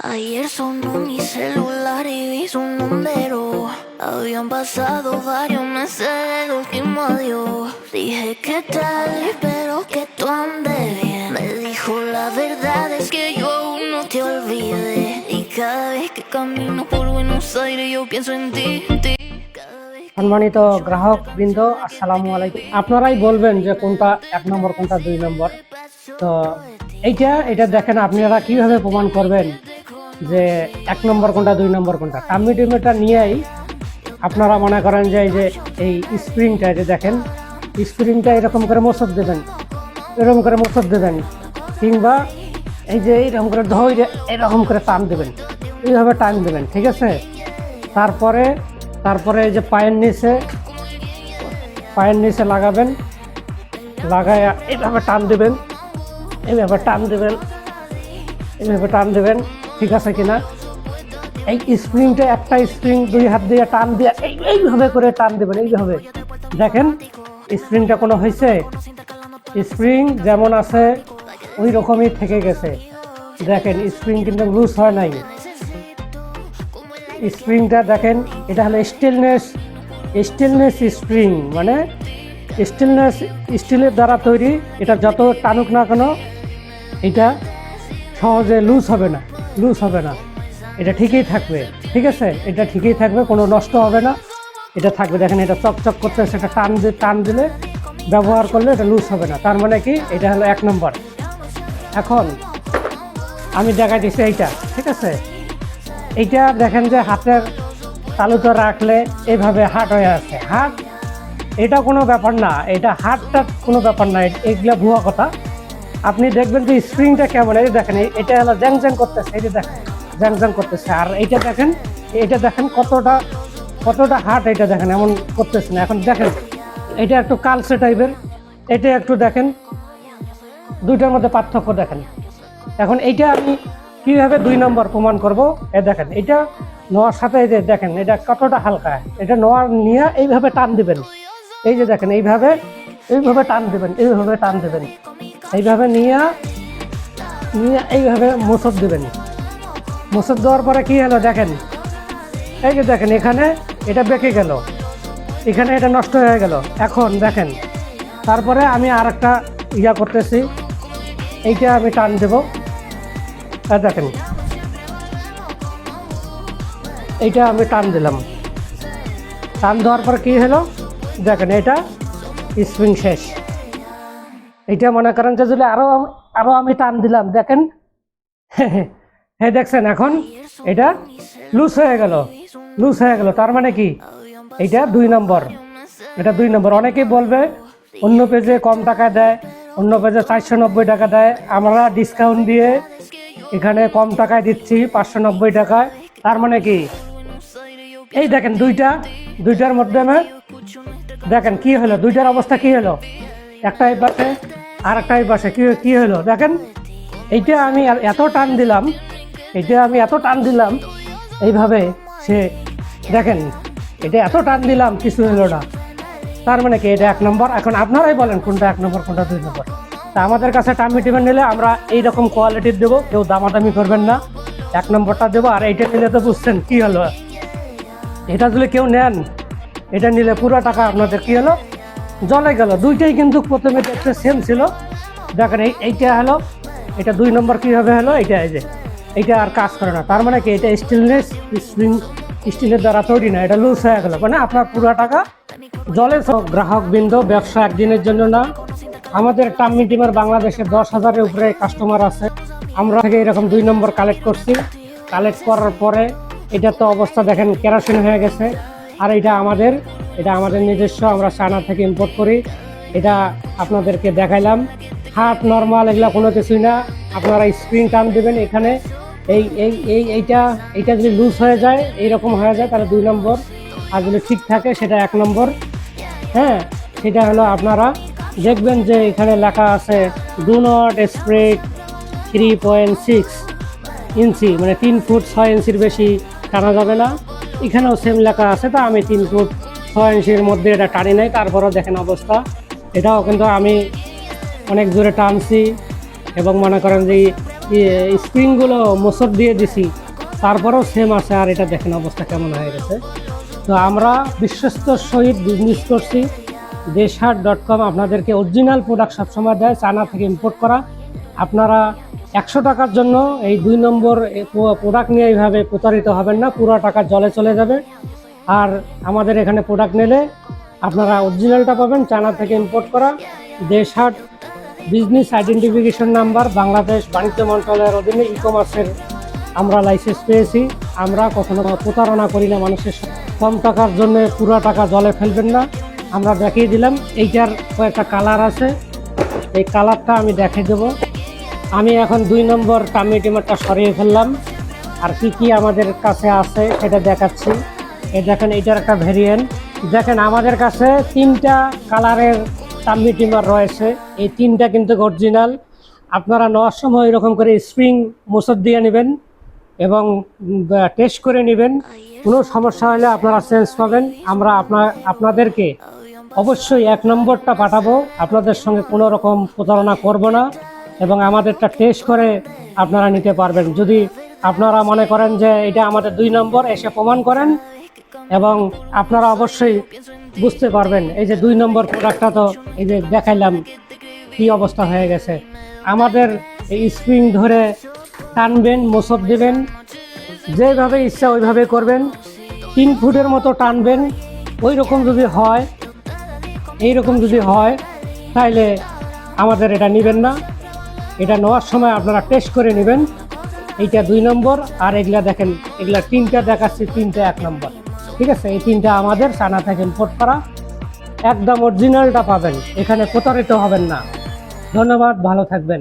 Ayer sonó mi celular y vi su número. Habían pasado varios meses del último adiós. Dije que tal, espero que tú andes bien. Me dijo la verdad es que yo aún no te olvidé. Y cada vez que camino por Buenos Aires yo pienso en ti. ti. Cada vez que সম্মানিত গ্রাহক বৃন্দ আসসালামু আলাইকুম আপনারাই বলবেন যে কোনটা এক নম্বর কোনটা দুই নম্বর তো এইটা এটা দেখেন আপনারা কিভাবে প্রমাণ করবেন যে এক নম্বর কোনটা, দুই নম্বর কোনটা। টার্মিটোমিটার নিয়েই আপনারা মনে করেন যে এই যে এই স্প্রিংটা যে দেখেন স্প্রিংটা এরকম করে মোসর দেবেন এরকম করে মোসর দেবেন কিংবা এই যে এইরকম করে ধরে এরকম করে টান দেবেন, এইভাবে টান দেবেন, ঠিক আছে? তারপরে তারপরে এই যে পায়ের নিচে পায়ের নিচে লাগাবেন, লাগায় এইভাবে টান দেবেন, এইভাবে টান দেবেন, এইভাবে টান দেবেন ঠিক আছে কিনা? এই স্প্রিংটা একটা স্প্রিং দুই হাত দিয়ে টান দিয়ে এই এইভাবে করে টান দেবেন, এইভাবে। দেখেন, স্প্রিংটা কোনো হয়েছে? স্প্রিং যেমন আছে ওই রকমই থেকে গেছে। দেখেন, স্প্রিং কিন্তু লুজ হয় নাই। স্প্রিংটা দেখেন, এটা হলো স্টিলনেস স্টিলনেস স্প্রিং মানে স্টিলনেস স্টিলের দ্বারা তৈরি। এটা যত টানুক না কেন, এটা সহজে লুজ হবে না। লুজ হবে না। এটা ঠিকই থাকবে, ঠিক আছে? এটা ঠিকই থাকবে, কোনো নষ্ট হবে না। এটা থাকবে, দেখেন এটা চকচক করতে সেটা টান দিয়ে টান দিলে ব্যবহার করলে এটা লুজ হবে না। তার মানে কি? এটা হলো এক নম্বর। এখন আমি দেখা দিচ্ছি এইটা, ঠিক আছে? এইটা দেখেন যে হাতের তালুতে রাখলে এভাবে হাট হয়ে আছে। হাট এটা কোনো ব্যাপার না। এটা হাটটা কোনো ব্যাপার না। এগুলা ভুয়া কথা। আপনি দেখবেন যে স্প্রিংটা কেমন? এই দেখেন এটা হলো জ্যাং জ্যাং করতেছে যে দেখেন জ্যাং জ্যাং করতেছে। আর এইটা দেখেন এটা দেখেন কতটা কতটা হাট এটা দেখেন, এমন করতেছে না। এখন দেখেন, এটা একটু কালসে টাইপের এটা একটু দেখেন, দুইটার মধ্যে পার্থক্য দেখেন। এখন এইটা আমি কীভাবে দুই নম্বর প্রমাণ করব? এ দেখেন, এটা নোয়ার সাথে এই যে দেখেন, এটা কতটা হালকা। এটা নোয়ার নিয়ে এইভাবে টান দিবেন। এই যে দেখেন, এইভাবে এইভাবে টান দিবেন, এইভাবে টান দিবেন। এইভাবে নিয়ে নিয়ে এইভাবে মোসর দেবেন। মোসর দেওয়ার পরে কি হলো দেখেন? এই যে দেখেন, এখানে এটা বেঁকে গেল। এখানে এটা নষ্ট হয়ে গেল। এখন দেখেন, তারপরে আমি আর একটা ইয়া করতেছি। এইটা আমি টান দেব। আর দেখেন, এইটা আমি টান দিলাম। টান দেওয়ার পর কি হলো? দেখেন, এটা স্প্রিং শেষ। এইটা মনে করেন যে যদি আরও আরও আমি টান দিলাম, দেখেন। হ্যাঁ দেখছেন এখন? এটা লুজ হয়ে গেল লুজ হয়ে গেল। তার মানে কি? এটা দুই নম্বর। এটা দুই নম্বর। অনেকেই বলবে, অন্য পেজে কম টাকা দেয়, অন্য পেজে চারশো নব্বই টাকা দেয়। আমরা ডিসকাউন্ট দিয়ে এখানে কম টাকায় দিচ্ছি, পাঁচশো নব্বই টাকায়। তার মানে কি? এই দেখেন দুইটা, দুইটার মধ্যে আমি দেখেন কি হলো? দুইটার অবস্থা কি হলো? একটা পাশে আর একটা পাশে, কি কি হলো? দেখেন, এইটা আমি এত টান দিলাম, এইটা আমি এত টান দিলাম, এইভাবে সে দেখেন, এটা এত টান দিলাম, কিছু হলো না। তার মানে কি, এটা এক নম্বর। এখন আপনারাই বলেন, কোনটা এক নম্বর, কোনটা দুই নম্বর। তা আমাদের কাছে টার্মি টিমের নিলে আমরা এইরকম কোয়ালিটির দেবো, কেউ দামাদামি করবেন না। এক নম্বরটা দেবো, আর এইটা নিলে তো বুঝছেন কী হলো। এটা যদি কেউ নেন, এটা নিলে পুরো টাকা আপনাদের কী হলো? জলে গেল, দুইটাই কিন্তু প্রথমে দেখতে সেম ছিল। দেখেন, এই এইটা হলো, এটা দুই নম্বর কীভাবে হলো, এইটা এই যে, এইটা আর কাজ করে না। তার মানে কি, এটা স্টিলনেস স্প্রিং স্টিলের দ্বারা তৈরি না, এটা লুজ হয়ে গেলো। মানে আপনার পুরো টাকা জলে গ্রাহক বৃন্দ ব্যবসা একদিনের জন্য না। আমাদের টাম্মি টিমের বাংলাদেশে দশ হাজারের উপরে কাস্টমার আছে। আমরা থেকে এরকম দুই নম্বর কালেক্ট করছি। কালেক্ট করার পরে, এটা তো অবস্থা দেখেন কেরাসিন হয়ে গেছে। আর এটা আমাদের এটা আমাদের নিজস্ব, আমরা চায়না থেকে ইম্পোর্ট করি। এটা আপনাদেরকে দেখাইলাম। হাট নর্মাল এগুলো কোনো কিছুই না। আপনারা স্প্রিং টান দেবেন এখানে। এই এই এই, এইটা এইটা যদি লুজ হয়ে যায়, এইরকম হয়ে যায়, তাহলে দুই নম্বর। আর যদি ঠিক থাকে, সেটা এক নম্বর। হ্যাঁ সেটা হলো আপনারা দেখবেন যে এখানে লেখা আছে do not spread three point six inch মানে তিন ফুট ছয় ইঞ্চির বেশি টানা যাবে না। এখানেও সেম লেখা আছে, তা আমি তিন ফুট ছয় ইঞ্চির মধ্যে এটা টানি নাই তারপরেও দেখেন অবস্থা। এটাও কিন্তু আমি অনেক জোরে টানছি এবং মনে করেন যে স্প্রিংগুলো মোসর দিয়ে দিছি, তারপরেও সেম আছে, আর এটা দেখেন অবস্থা কেমন হয়ে গেছে। তো আমরা বিশ্বস্ত সহিত বিজনেস করছি। দেশহাট ডট কম আপনাদেরকে অরিজিনাল প্রোডাক্ট সবসময় দেয়, চায়না থেকে ইম্পোর্ট করা। আপনারা একশো টাকার জন্য এই দুই নম্বর প্রোডাক্ট নিয়ে এইভাবে প্রতারিত হবেন না, পুরো টাকা জলে চলে যাবে। আর আমাদের এখানে প্রোডাক্ট নিলে আপনারা অরিজিনালটা পাবেন, চায়না থেকে ইম্পোর্ট করা। Deshhat business identification number Bangladesh বাণিজ্য মন্ত্রণালয়ের অধীনে ই কমার্সের আমরা লাইসেন্স পেয়েছি। আমরা কখনো প্রতারণা করি না মানুষের কম টাকার জন্য, পুরো টাকা জলে ফেলবেন না। আমরা দেখিয়ে দিলাম, এইটার কয়েকটা কালার আছে। এই কালারটা আমি দেখিয়ে দেবো। আমি এখন দুই নম্বর টামি টিমারটা সরিয়ে ফেললাম। আর কি কি আমাদের কাছে আছে, সেটা দেখাচ্ছি। দেখেন, এইটার একটা ভেরিয়েন্ট দেখেন, আমাদের কাছে তিনটা কালারের টাম্মি টিমার রয়েছে। এই তিনটা কিন্তু অরিজিনাল আপনারা নেওয়ার সময় এরকম করে স্প্রিং মোসর দিয়ে নেবেন এবং টেস্ট করে নেবেন। কোনো সমস্যা হলে আপনারা চেঞ্জ পাবেন। আমরা আপনার আপনাদেরকে অবশ্যই এক নম্বরটা পাঠাবো। আপনাদের সঙ্গে কোনো রকম প্রতারণা করব না এবং আমাদেরটা টেস্ট করে আপনারা নিতে পারবেন। যদি আপনারা মনে করেন যে এটা আমাদের দুই নম্বর, এসে প্রমাণ করেন এবং আপনারা অবশ্যই বুঝতে পারবেন। এই যে দুই নম্বর প্রোডাক্টটা তো এই যে দেখাইলাম, কি অবস্থা হয়ে গেছে। আমাদের এই স্প্রিং ধরে টানবেন মোসব দেবেন, যেভাবে ইচ্ছা ওইভাবে করবেন। তিন ফুটের মতো টানবেন ওই রকম যদি হয় এই রকম যদি হয় তাহলে আমাদের এটা নেবেন না। এটা নেওয়ার সময় আপনারা টেস্ট করে নেবেন। এইটা দুই নম্বর, আর এগুলা দেখেন, এগুলা তিনটা দেখাচ্ছি, তিনটা এক নম্বর। ঠিক আছে? এই তিনটা আমাদের, সানা থেকে ইম্পোর্ট করা। একদম অরিজিনালটা পাবেন। এখানে প্রতারিত হবেন না। ধন্যবাদ, ভালো থাকবেন।